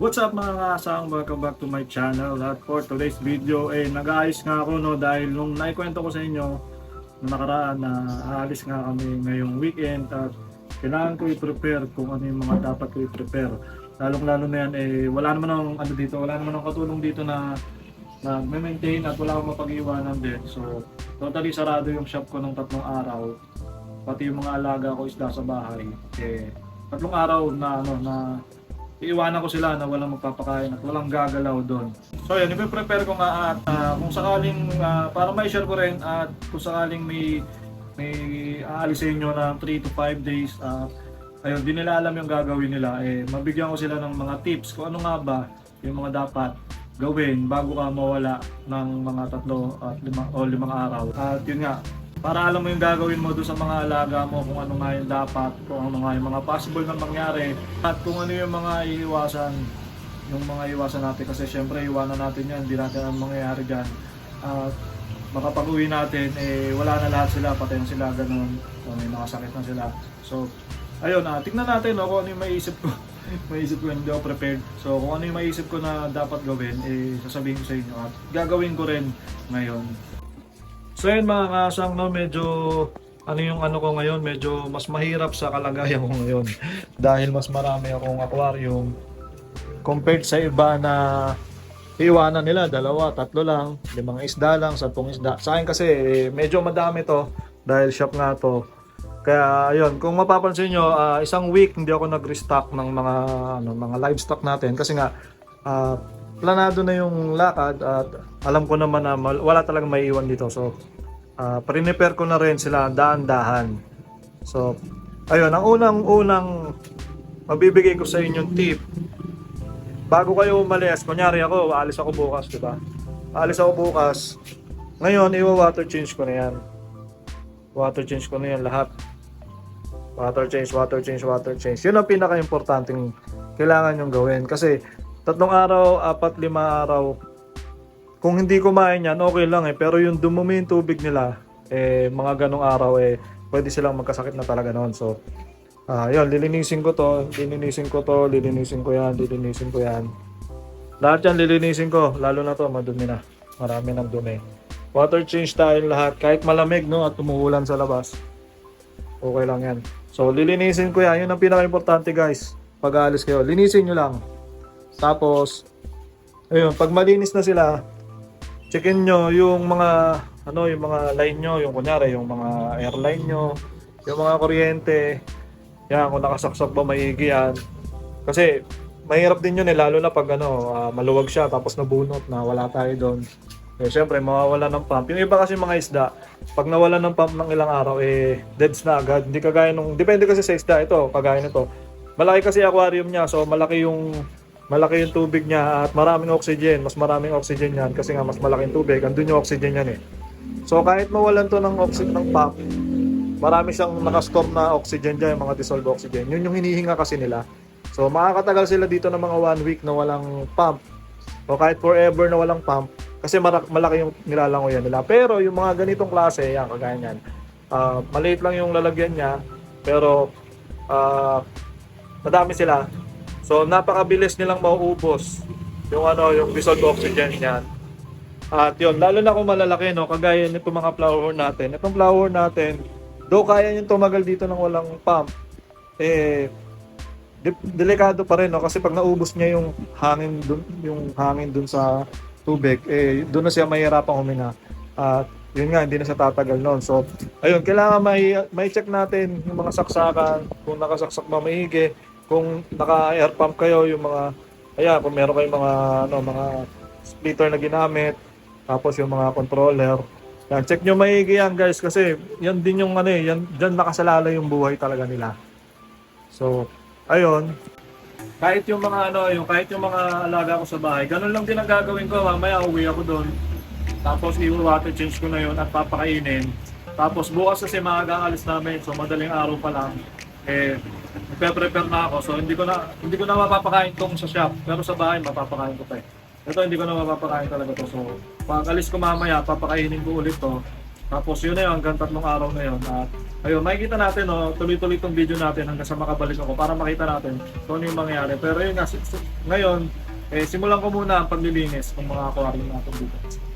What's up mga kasang, welcome back to my channel. At for today's video, eh nag-aayos nga ako no? Dahil nung naikwento ko sa inyo Nung nakaraan na aalis nga kami ngayong weekend At kailangan ko i-prepare kung ano yung mga dapat ko i-prepare. Lalong lalo na yan, eh wala naman akong ano dito Wala naman akong katulong dito na na maintain at wala akong mapag-iwanan din. So totally sarado yung shop ko ng tatlong araw. Pati yung mga alaga ko isda sa bahay. Eh tatlong araw na ano na iiwanan ko sila na walang magpapakain at walang gagalaw doon. So yan, ipe-prepare ko nga at ah, kung sakaling ah, para ma-share ko rin at kung sakaling may may aalis sa inyo na 3 to 5 days ah, ayun, di nila alam yung gagawin nila eh mabigyan ko sila ng mga tips kung ano nga ba yung mga dapat gawin bago ka mawala ng mga tatlo at lima, o limang araw. At yun nga, para alam mo yung gagawin mo doon sa mga alaga mo, kung ano nga yung dapat, kung ano nga yung mga possible na mangyari, at kung ano yung mga iiwasan, yung mga iwasan natin. Kasi syempre, iwanan natin yan, hindi natin ang mangyayari dyan. At baka pag uwi natin, eh, wala na lahat sila, patay na sila, ganun. O, may mga sakit na sila. So, ayun, ah, tignan natin no, kung ano yung maiisip ko. maiisip ko hindi ako prepared. So, kung ano yung maiisip ko na dapat gawin, eh, sasabihin ko sa inyo at gagawin ko rin ngayon. So yun mga kasang no, medyo ano yung ano ko ngayon, medyo mas mahirap sa kalagayan ko ngayon. Dahil mas marami akong aquarium compared sa iba na iwanan nila, dalawa, tatlo lang, limang isda lang, sampung isda. Sa akin kasi eh, medyo madami to dahil shop nga to. Kaya ayun, kung mapapansin nyo, ah, isang week hindi ako nag-restock ng mga ano, mga livestock natin kasi nga ah, planado na yung lakad at alam ko naman na wala talagang may iwan dito. So, uh, prepare ko na rin sila daan-dahan. So, ayun, ang unang-unang mabibigay ko sa inyong tip, bago kayo umalis, kunyari ako, aalis ako bukas, di ba? Aalis ako bukas, ngayon, iwa-water change ko na yan. Water change ko na yan lahat. Water change, water change, water change. Yun ang pinaka-importanting kailangan yung gawin. Kasi, tatlong araw, apat, lima araw, kung hindi kumain yan, okay lang eh. Pero yung dumumi yung tubig nila, eh, mga ganong araw, eh, pwede silang magkasakit na talaga noon. So, ah yun, lilinisin ko to, lilinisin ko to, lilinisin ko yan, lilinisin ko yan. Lahat yan lilinisin ko, lalo na to, madumi na. Marami ng dumi. Water change tayo lahat, kahit malamig no, at tumuulan sa labas. Okay lang yan. So, lilinisin ko yan. Yun ang pinaka-importante guys. Pag aalis kayo, linisin nyo lang. Tapos, ayun, pag malinis na sila, checkin nyo yung mga ano yung mga line nyo, yung kunyari yung mga airline nyo, yung mga kuryente. Yan, kung nakasaksak ba maigi yan. Kasi mahirap din yun eh, lalo na pag ano, ah, maluwag siya tapos nabunot na wala tayo doon. Eh, syempre, mawawala ng pump. Yung iba kasi mga isda, pag nawala ng pump ng ilang araw, eh, deads na agad. Hindi kagaya nung, depende kasi sa isda ito, kagaya nito. Malaki kasi aquarium niya, so malaki yung malaki yung tubig niya at maraming oxygen. Mas maraming oxygen yan kasi nga mas malaking tubig. Andun yung oxygen yan eh. So kahit mawalan to ng oxygen ng pump, marami siyang nakastore na oxygen dyan, mga dissolved oxygen. Yun yung hinihinga kasi nila. So makakatagal sila dito ng mga one week na walang pump. O kahit forever na walang pump. Kasi malaki yung nilalangoyan nila. Pero yung mga ganitong klase, yan, kagaya yan. ah, maliit lang yung lalagyan niya. Pero ah, madami sila. So napakabilis nilang mauubos yung ano, yung dissolved oxygen niyan. At yun, lalo na kung malalaki, no, kagaya nito mga flower natin. Itong flower natin, do kaya yung tumagal dito ng walang pump, eh, de- delikado pa rin, no, kasi pag naubos niya yung hangin dun, yung hangin dun sa tubig, eh, doon na siya mahirapang huminga. At yun nga, hindi na siya tatagal noon. So, ayun, kailangan may, may check natin yung mga saksakan, kung nakasaksak ba maigi, kung naka-air pump kayo, yung mga, ayan, kung meron kayong mga, ano, mga splitter na ginamit, tapos yung mga controller. Yan, check nyo maigi yan guys kasi yan din yung ano eh, yan, dyan nakasalala yung buhay talaga nila. So, ayun. Kahit yung mga ano, yung kahit yung mga alaga ko sa bahay, ganun lang din ang gagawin ko. Mamaya uwi ako doon. Tapos i-water change ko na yun at papakainin. Tapos bukas kasi maaga alis namin, so madaling araw pa lang. Eh, prepare na ako. So hindi ko na hindi ko na mapapakain tong sa shop, pero sa bahay mapapakain ko pa eh. Ito hindi ko na mapapakain talaga to. So pag alis ko mamaya, papakainin ko ulit to. Tapos yun na yun, hanggang tatlong araw na yun. At ayun, makikita natin, no, tuloy-tuloy itong video natin hanggang sa makabalik ako para makita natin kung ano yung mangyayari. Pero yun ngayon, eh, simulan ko muna ang paglilinis ng mga aquarium natin dito.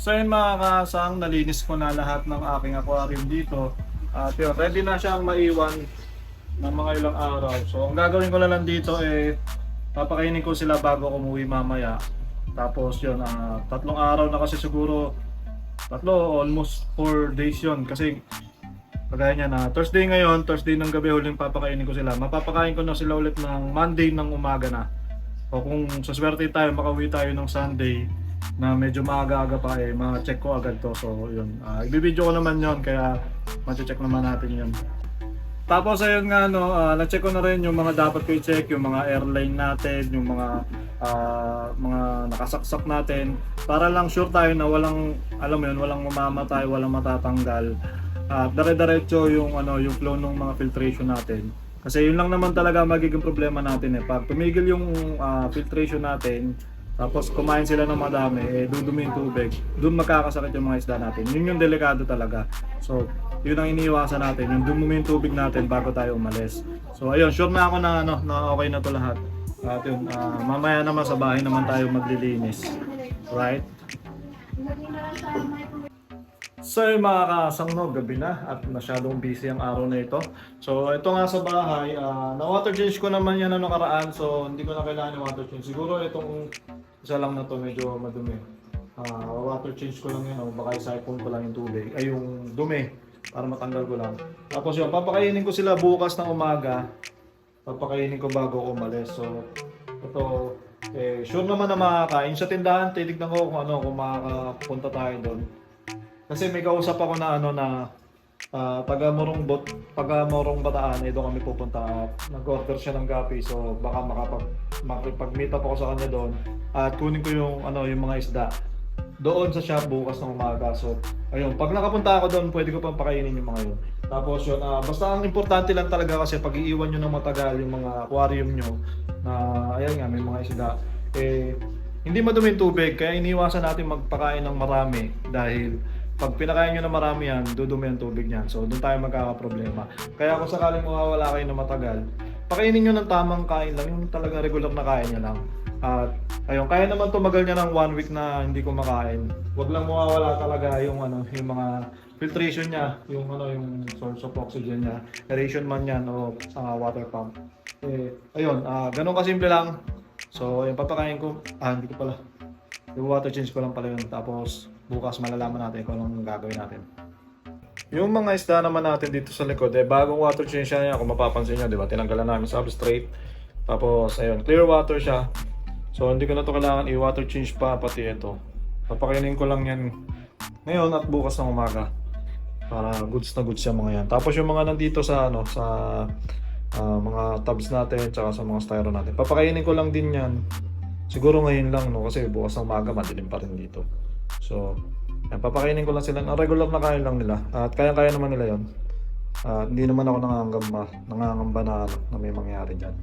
So yun mga kasang, nalinis ko na lahat ng aking aquarium dito. At yun, ready na siyang maiwan ng mga ilang araw. So ang gagawin ko na lang dito eh, papakainin ko sila bago umuwi mamaya. Tapos yun, ah, tatlong araw na kasi siguro, tatlo, almost 4 days yun. Kasi kagaya niya na Thursday ngayon, Thursday ng gabi huling papakainin ko sila. Mapapakain ko na sila ulit ng Monday ng umaga na. O kung sa swerte tayo, makauwi tayo ng Sunday na medyo maaga-aga pa eh, ma-check ko agad to. So, yun. Uh, ibibideo ko naman yon kaya ma-check naman natin yun. Tapos ayun nga no, ah, na-check ko na rin yung mga dapat ko i-check, yung mga airline natin, yung mga ah, mga nakasaksak natin para lang sure tayo na walang alam mo yun, walang mamamatay, walang matatanggal. At dire-diretso yung ano, yung flow ng mga filtration natin. Kasi yun lang naman talaga magiging problema natin eh. Pag tumigil yung ah, filtration natin, tapos kumain sila ng madami, eh dudumi yung tubig, doon magkakasakit yung mga isda natin. Yun yung delikado talaga. So, yun ang iniiwasan natin, yung dumumi yung tubig natin bago tayo umalis. So, ayun, sure na ako na, ano, na okay na to lahat. At yun, ah, mamaya naman sa bahay naman tayo maglilinis. Right? So mga kasang no, gabi na at masyadong busy ang araw na ito. So ito nga sa bahay, ah, na water change ko naman yan na nakaraan so hindi ko na kailangan yung water change. Siguro itong isa lang na to medyo madumi. Ah, water change ko lang yan o baka i-siphon ko lang yung tubig, ay yung dumi para matanggal ko lang. Tapos yun, papakainin ko sila bukas ng umaga. Papakainin ko bago umalis. So ito, eh, sure naman na makakain. Sa tindahan, titignan ko kung ano, kung makakapunta tayo doon. Kasi may kausap ako na ano na ah, taga Morong Bot, taga Morong Bataan, eh kami pupunta. Nag-order siya ng gapi so baka makapag makipag-meet up ako sa kanya doon at kunin ko yung ano yung mga isda doon sa shop bukas ng umaga. So, ayun, pag nakapunta ako doon, pwede ko pang pakainin yung mga yun. Tapos yun, ah, basta ang importante lang talaga kasi pag iiwan nyo ng matagal yung mga aquarium nyo na, ayan nga, may mga isda, eh, hindi madumi tubig, kaya iniwasan natin magpakain ng marami dahil pag pinakain nyo na marami yan, dudumi ang tubig niyan. So, doon tayo magkakaproblema. Kaya kung sakaling mawawala kayo ng matagal, pakainin nyo ng tamang kain lang, yung talaga regular na kain nyo lang. At ayun, kaya naman tumagal niya ng one week na hindi kumakain. Huwag lang mawawala talaga yung ano, yung mga filtration niya, yung ano, yung source of oxygen niya, aeration man yan o ah, water pump. Eh, ayun, ah, ganun kasimple lang. So, yung papakain ko, ah, hindi ko pala. Yung water change ko lang pala yun. Tapos, bukas malalaman natin kung anong gagawin natin. Yung mga isda naman natin dito sa likod, eh, bagong water change siya kung mapapansin nyo, di ba? Tinanggalan namin substrate. Tapos, ayun, clear water siya. So, hindi ko na to kailangan i-water change pa, pati ito. Papakainin ko lang yan ngayon at bukas ng umaga. Para goods na goods yung mga yan. Tapos yung mga nandito sa, ano, sa ah, mga tubs natin, tsaka sa mga styro natin. Papakainin ko lang din yan. Siguro ngayon lang, no? Kasi bukas ng umaga, madilim pa rin dito. So, yan, papakainin ko lang sila. Ang regular na kain lang nila. At kaya-kaya naman nila yon. At hindi naman ako nangangamba, nangangamba na, ano, na may mangyari dyan.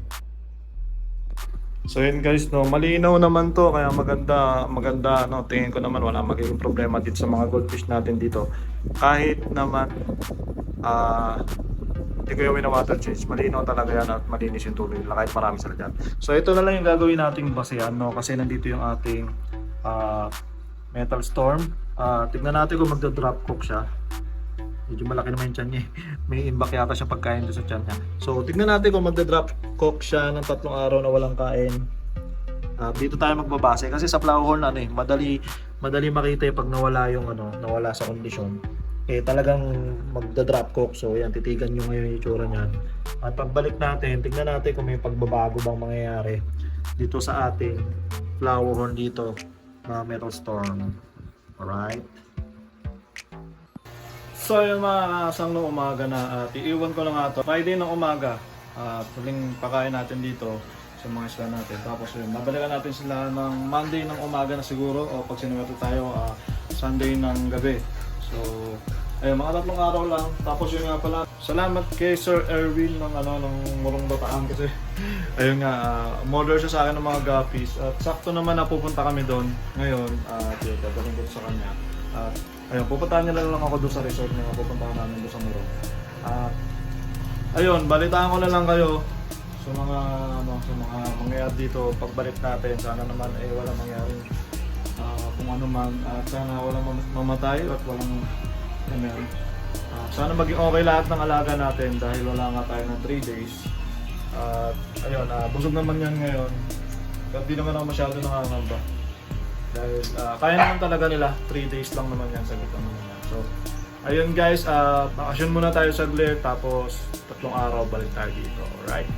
So yun guys, no, malinaw naman to kaya maganda, maganda no, tingin ko naman wala magiging problema dito sa mga goldfish natin dito. Kahit naman ah hindi ko yung water change, malinaw talaga yan at malinis yung tubig nila kahit marami sila dyan. So ito na lang yung gagawin nating basehan no, kasi nandito yung ating ah, metal storm. Ah, tignan natin kung magda-drop cook siya. Medyo malaki naman yung tiyan niya. May imbak yata siya pagkain doon sa tiyan niya. So, tignan natin kung magda-drop cook siya ng tatlong araw na walang kain. Ah, dito tayo magbabase kasi sa flower horn ano eh, madali madali makita eh pag nawala yung ano, nawala sa kondisyon. Eh talagang magda-drop cook. So, yan titigan niyo ngayon yung itsura niyan. At pagbalik natin, tignan natin kung may pagbabago bang mangyayari dito sa ating flower horn dito na metal storm. Alright? So yun mga kasang no umaga na at iiwan ko lang nga to. Friday ng umaga at huling pakain natin dito sa mga isla natin. Tapos yun, babalikan natin sila ng Monday ng umaga na siguro o pag sinuwerte tayo ah, Sunday ng gabi. So ayun mga tatlong araw lang. Tapos yun nga pala, salamat kay Sir Erwin ng ano ng Murong Bataan kasi ayun nga, ah, model siya sa akin ng mga guppies at sakto naman na pupunta kami doon ngayon at yun, dadalhin ko sa kanya. At ayun, pupuntahan niya lang, ako doon sa resort niya, pupuntahan namin doon sa Murong. At ayun, balitaan ko na lang kayo sa mga ano, sa mga mangyayari dito pagbalik natin. Sana naman eh wala mangyari ah, kung ano man at sana walang mam- mamatay at walang ano, Ah, sana maging okay lahat ng alaga natin dahil wala nga tayo ng 3 days. At ayun, ah, busog naman yan ngayon. Pero di naman ako masyado nakangamba. Dahil ah, kaya naman talaga nila, 3 days lang naman yan, sagot naman yan. So, ayun guys, uh, bakasyon muna tayo saglit, tapos tatlong araw balik tayo dito, alright?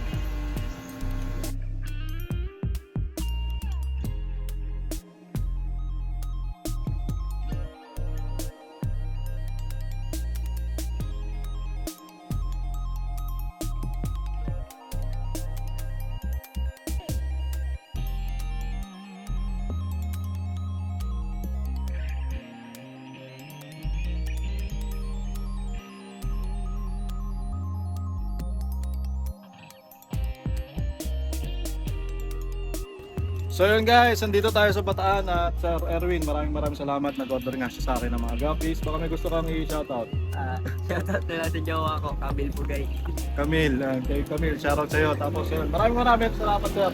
So yun guys, andito tayo sa Bataan at Sir Erwin, maraming maraming salamat. Nag-order nga siya sa akin ng mga guppies. Baka may gusto kang i-shoutout. Ah, shoutout na lang sa jowa ko, Kabil Bugay. Camille, uh, kay Camille, shoutout sa'yo. Tapos yun, maraming maraming salamat sir.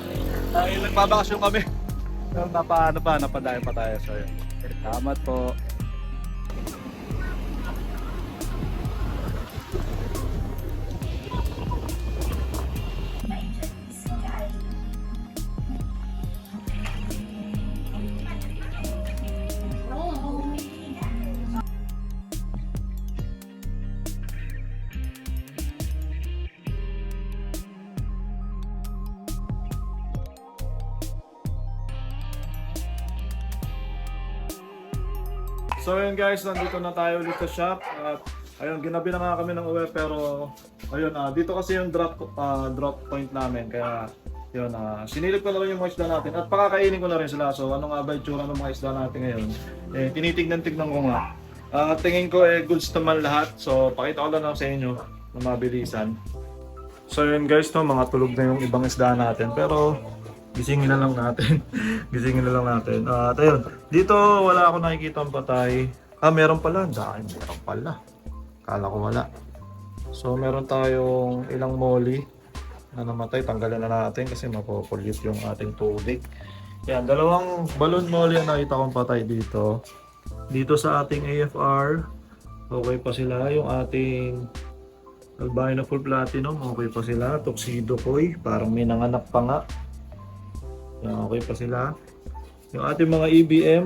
Dahil nagbabakasyon kami. Pero napaano pa, napadayo pa tayo sa'yo. Salamat po. Guys, nandito na tayo ulit sa shop. At ayun, ginabi na nga kami ng uwi pero ayun, ah, dito kasi yung drop ah, drop point namin. Kaya yun, ah, sinilip ko na rin yung mga isda natin at pakakainin ko na rin sila. So ano nga ba yung ng mga isda natin ngayon? Eh, tinitignan-tignan ko nga. Ah, tingin ko eh goods naman lahat. So pakita ko lang sa inyo na mabilisan. So yun guys, no, mga tulog na yung ibang isda natin. Pero gisingin na lang natin. gisingin na lang natin. Ah, at ayun, dito wala ako nakikita ang patay. Ah, meron pala. Dahil meron pala. Kala ko wala. So meron tayong ilang molly na namatay. Tanggalan na natin kasi mapopollute yung ating tubig. Yan, dalawang balloon molly ang nakita kong patay dito. Dito sa ating AFR, okay pa sila. Yung ating albino full platinum, okay pa sila. Tuxedo koi, parang may nanganak pa nga. Yan, okay pa sila. Yung ating mga EBM,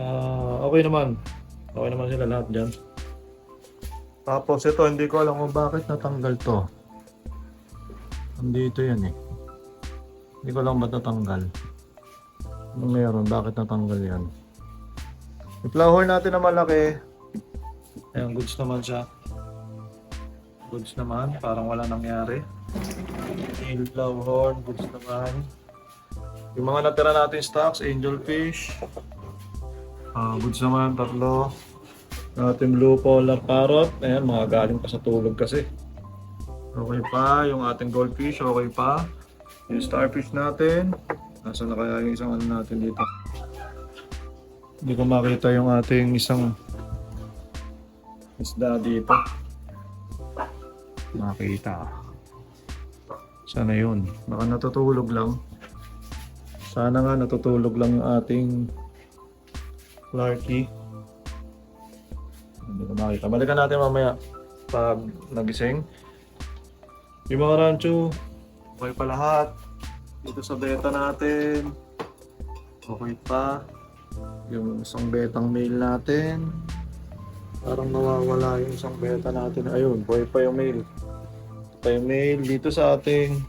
ah, okay naman. Okay naman sila lahat dyan. Tapos ito, hindi ko alam kung bakit natanggal to. Nandito yan eh. Hindi ko alam ba't natanggal. Anong meron? Bakit natanggal yan? Yung flower natin na malaki. Ayan, goods naman siya. Goods naman, parang wala nangyari. Nail horn, goods naman. Yung mga natira natin stocks, angelfish. Ah, goods naman, tatlo. Ating blue polar parrot. Ayan, mga galing pa sa tulog kasi. Okay pa, yung ating goldfish, okay pa. Yung starfish natin. Nasaan na kaya yung isang ano natin dito? Hindi ko makita yung ating isang isda dito. Makita. Sana yun. Baka natutulog lang. Sana nga natutulog lang ating Clarky. Hindi ko makita. Balikan natin mamaya pag nagising. Yung mga rancho, okay pa lahat. Dito sa beta natin, okay pa. Yung isang betang mail natin, parang nawawala yung isang beta natin. Ayun, buhay pa yung mail. Pa yung mail dito sa ating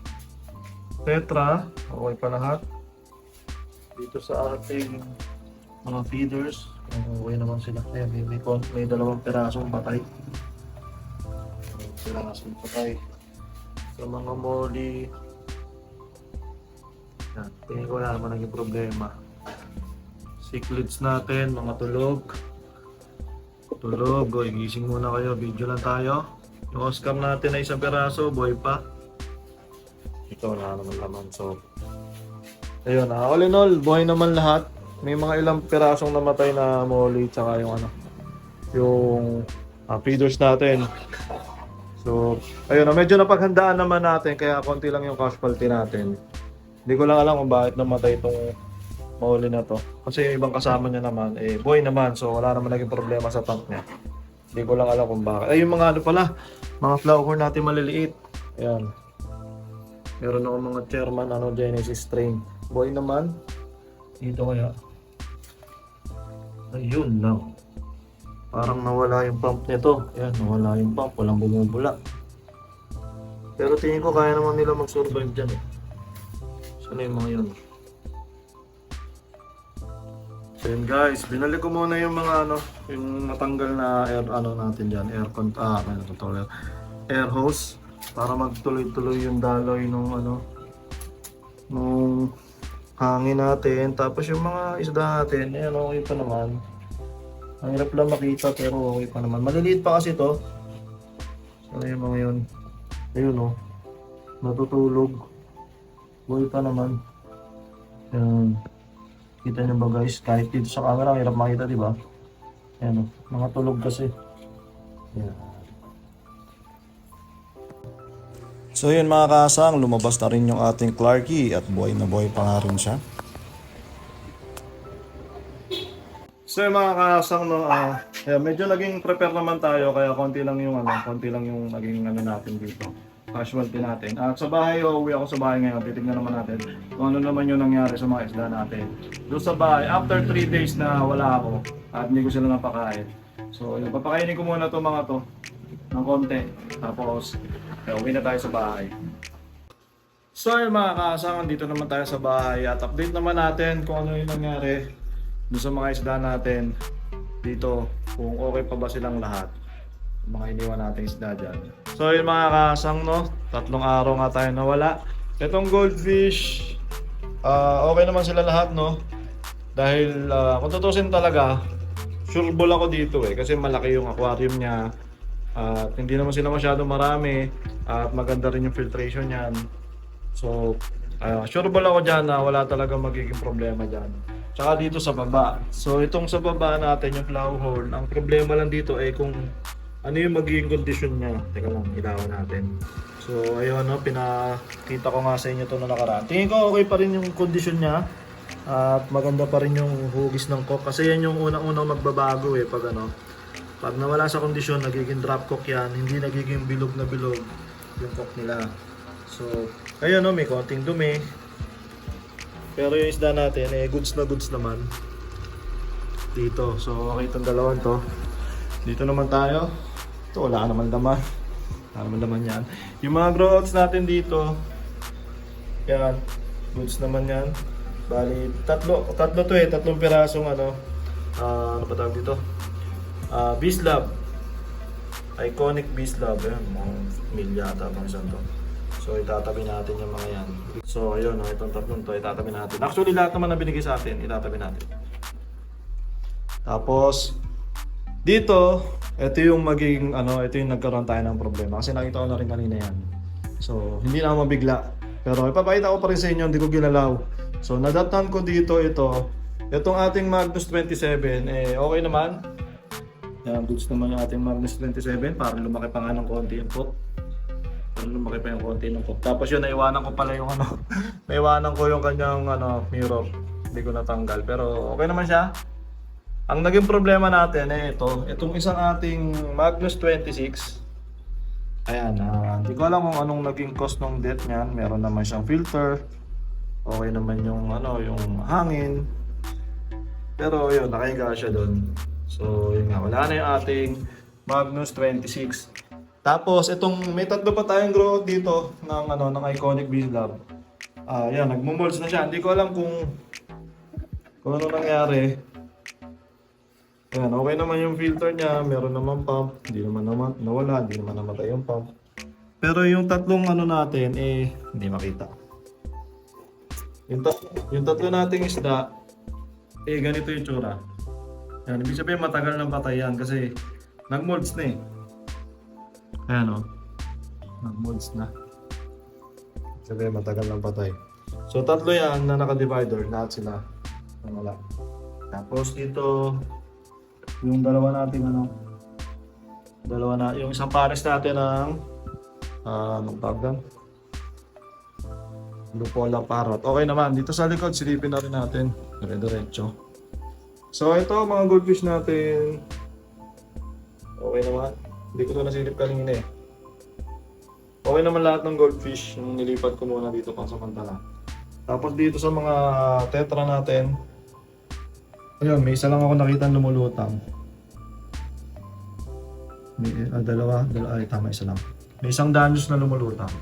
Tetra, okay pa lahat. Dito sa ating mga feeders, okay naman sila. Ayan, may, may, may dalawang pirasong patay. Pirasong patay. Sa mga molly, yan, tingin ko wala naman naging problema. Cichlids natin, mga tulog. Tulog, oy, gising muna kayo, video lang tayo. Yung Oscar natin ay isang piraso, boy pa. Ito wala naman laman, so Ayun, ah, all in all, buhay naman lahat. May mga ilang pirasong namatay na molly tsaka yung ano, yung ah, feeders natin. So, ayun, ah, medyo napaghandaan naman natin kaya konti lang yung casualty natin. Hindi ko lang alam kung bakit namatay itong molly na to. Kasi yung ibang kasama niya naman, eh, buhay naman. So, wala naman naging problema sa tank niya. Hindi ko lang alam kung bakit. Ay, yung mga ano pala, mga flower natin maliliit. Ayan. Meron ako mga chairman, ano, Genesis strain. Boy naman. Dito kaya. Ayun lang. Parang nawala yung pump nito. Ayan, nawala yung pump. Walang bumubula. Pero tingin ko kaya naman nila mag-survive dyan eh. Saan na yung mga yun? So yun guys, binalik ko muna yung mga ano, yung natanggal na air ano natin dyan, air con, ah, ano to, to, air hose para magtuloy-tuloy yung daloy nung ano nung hangin natin. Tapos yung mga isda natin, ayan okay pa naman. Ang hirap lang makita pero okay pa naman. Maliliit pa kasi to. Ano yung mga yun? Ayun oh. Natutulog. Buhay pa naman. Yan. Kita nyo ba guys? Kahit dito sa camera, ang hirap makita, di ba? Ayan oh. Mga tulog kasi. Yan. So yun mga kasang, lumabas na rin yung ating Clarky at buhay na buhay pa nga rin siya. So yung mga kasang no, ah, yeah, medyo naging prepare naman tayo kaya konti lang yung ano, konti lang yung naging ano natin dito. Casualty natin. At sa bahay, uuwi ako sa bahay ngayon. Titignan naman natin kung ano naman yung nangyari sa mga isda natin. Doon sa bahay, after 3 days na wala ako at hindi ko sila napakain. So, yun, papakainin ko muna to mga to ng konti. Tapos, eh, uwi na tayo sa bahay. So yun mga kaasangan, dito naman tayo sa bahay at update naman natin kung ano yung nangyari doon sa mga isda natin dito kung okay pa ba silang lahat mga iniwan nating isda dyan. So yun mga kasang no, tatlong araw nga tayo nawala. Itong goldfish, ah, okay naman sila lahat no. Dahil ah, kung tutusin talaga, sureball ako dito eh kasi malaki yung aquarium niya. At hindi naman sila masyado marami at maganda rin yung filtration niyan. So, uh, sureball ako dyan na wala talaga magiging problema dyan. Tsaka dito sa baba. So, itong sa baba natin, yung plow hole, ang problema lang dito ay kung ano yung magiging condition niya. Teka lang, ilawan natin. So, ayun, no, pinakita ko nga sa inyo to na nakaraan. Tingin ko okay pa rin yung condition niya. At maganda pa rin yung hugis ng cock. Kasi yan yung unang-unang magbabago eh, pag ano. Pag nawala sa kondisyon, nagiging drop cock yan. Hindi nagiging bilog na bilog yung cock nila. So, ayun no, may konting dumi. Pero yung isda natin, eh, goods na goods naman. Dito. So, okay itong dalawang to. Dito naman tayo. Ito, wala naman laman. Wala naman laman yan. Yung mga grow outs natin dito, yan. Goods naman yan. Bali, tatlo, tatlo to eh. Tatlong pirasong ano. ah, ano pa tawag dito? Ah, Beast Lab. Iconic Beast Lab. Ayan, mga milya ata pang isang to. So itatabi natin yung mga yan. So ayun, oh, itong tatlong to itatabi natin. Actually lahat naman na binigay sa atin, itatabi natin. Tapos dito, ito yung magiging ano, ito yung nagkaroon tayo ng problema kasi nakita ko na rin kanina yan. So hindi na ako mabigla. Pero ipapakita ko pa rin sa inyo, hindi ko ginalaw. So nadatan ko dito ito, itong ating Magnus 27 eh okay naman. Yan, goods naman yung ating Magnus 27 para lumaki pa nga ng konti yung pot. Para lumaki pa yung konti ng pot. Tapos yun, naiwanan ko pala yung ano, naiwanan ko yung kanyang ano, mirror. Hindi ko natanggal. Pero okay naman siya. Ang naging problema natin eh ito, itong isang ating Magnus 26. Ayan, ah, hindi ko alam kung anong naging cost ng death niyan. Meron naman siyang filter. Okay naman yung ano, yung hangin. Pero yun, nakahiga siya doon. So, yun nga, wala na yung ating Magnus 26. Tapos, itong, may tatlo pa tayong grow dito ng, ano, ng Iconic Beast Lab. Ah, yan, nagmumolds na siya. Hindi ko alam kung, kung ano nangyari. Ayan, okay naman yung filter niya. Meron naman pump. Hindi naman naman nawala. Hindi naman namatay yung pump. Pero yung tatlong ano natin, eh, hindi makita. Yung, tat- yung tatlo nating isda, eh, ganito yung tsura. Yan, ibig sabihin matagal nang patay yan kasi nag-molds na eh. Ayan o. Nag-molds na. Sabihin matagal nang patay. So tatlo yan na naka-divider, lahat sila. Wala. Tapos dito, yung dalawa natin ano, dalawa na, yung isang pares natin ng, ah, anong tawag doon? Lupola parrot. Okay naman, dito sa likod, silipin na rin natin. Dire-diretso. So ito mga goldfish natin. Okay naman. Hindi ko ito nasilip kanina eh. Okay naman lahat ng goldfish yung nilipat ko muna dito pang samantala. Tapos dito sa mga tetra natin. Ayun, may isa lang ako nakita lumulutang. May, ah, dalawa, dalawa, ay tama isa lang. May isang danyos na lumulutang.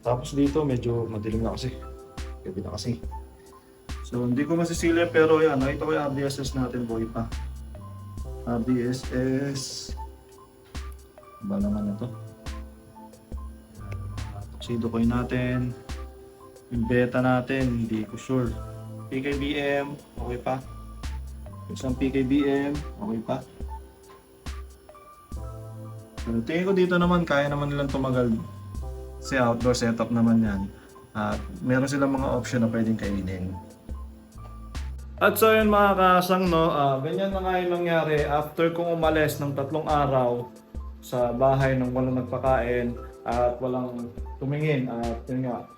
Tapos dito medyo madilim na kasi. Gabi na kasi. So hindi ko masisilip pero yan, nakita ko yung RDSS natin boy pa. RDSS ba naman ito? Tuxedo coin natin. Yung beta natin, hindi ko sure. PKBM, okay pa. Isang PKBM, okay pa. Pero tingin ko dito naman, kaya naman nilang tumagal kasi outdoor setup naman yan. At meron silang mga option na pwedeng kainin. At so yun mga kasang no, ah, ganyan na nga yung nangyari after kong umalis ng tatlong araw sa bahay ng walang nagpakain at walang tumingin at yun nga,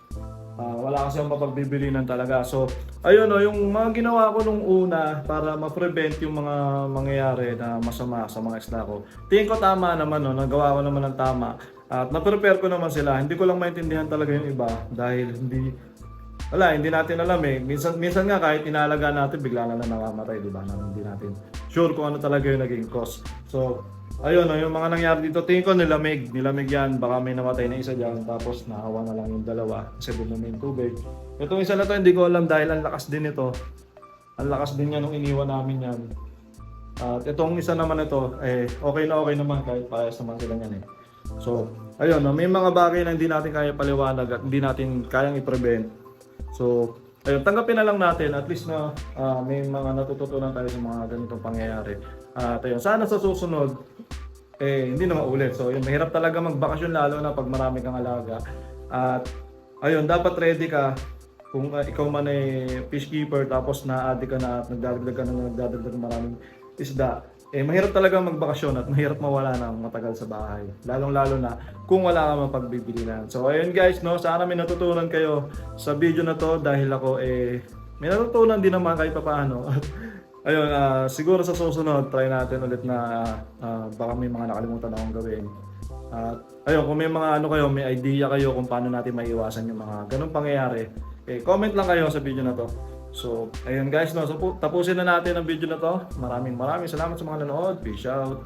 ah, wala kasi akong mapagbibilinan talaga. So ayun no, yung mga ginawa ko nung una para ma-prevent yung mga mangyayari na masama sa mga isda ko. Tingin ko tama naman no, nagawa ko naman ng tama. At na-prepare ko naman sila. Hindi ko lang maintindihan talaga yung iba dahil hindi wala, hindi natin alam eh. Minsan, minsan nga kahit inalaga natin, bigla na lang nakamatay, di ba? Na hindi natin sure kung ano talaga yung naging cause. So, ayun, no, yung mga nangyari dito, tingin ko nilamig. Nilamig yan, baka may namatay na isa dyan, tapos nahawa na lang yung dalawa kasi bumumi yung tubig. Itong isa na to, hindi ko alam dahil ang lakas din ito. Ang lakas din niya nung iniwan namin yan. At itong isa naman ito, eh, okay na okay naman kahit parehas naman sila yan eh. So, ayun, no, may mga bagay na hindi natin kaya paliwanag at hindi natin kayang i-prevent. So, ayun, tanggapin na lang natin at least na ah, may mga natututunan tayo sa mga ganitong pangyayari. At ayun, sana sa susunod, eh, hindi na maulit. So, yun, mahirap talaga magbakasyon lalo na pag marami kang alaga. At ayun, dapat ready ka kung ah, ikaw man ay fish keeper tapos na-addict ka na at nagdadagdag ka na nagdadagdag ng maraming isda, eh mahirap talaga magbakasyon at mahirap mawala ng matagal sa bahay. Lalong-lalo na kung wala ka mapagbibilinan. So ayun guys, no, sana may natutunan kayo sa video na to dahil ako eh may natutunan din naman kahit papaano. ayun, ah, siguro sa susunod try natin ulit na ah, baka may mga nakalimutan akong gawin. At ayun, kung may mga ano kayo, may idea kayo kung paano natin maiiwasan yung mga ganong pangyayari, eh comment lang kayo sa video na to. So, ayun guys, no, so, pu- tapusin na natin ang video na to. Maraming maraming salamat sa mga nanood. Peace out.